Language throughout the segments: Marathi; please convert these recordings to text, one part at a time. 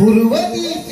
Urbani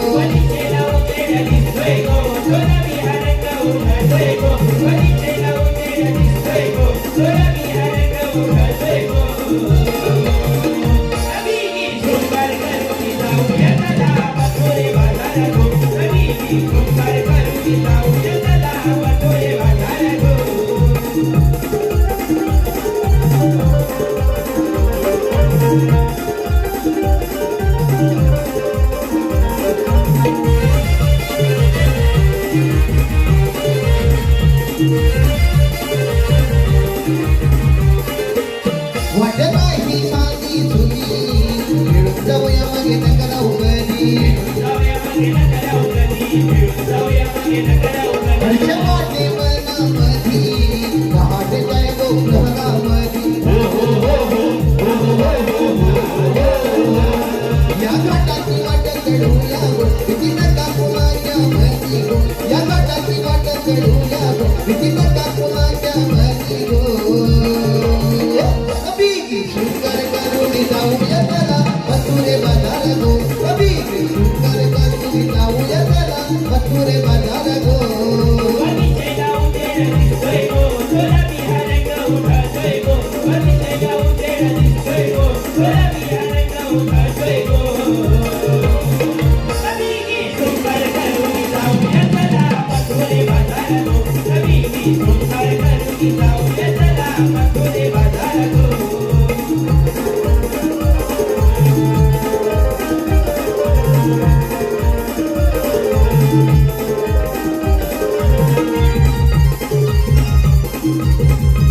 Thank you. Thank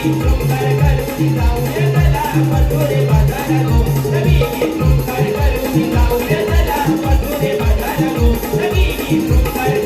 Thank you.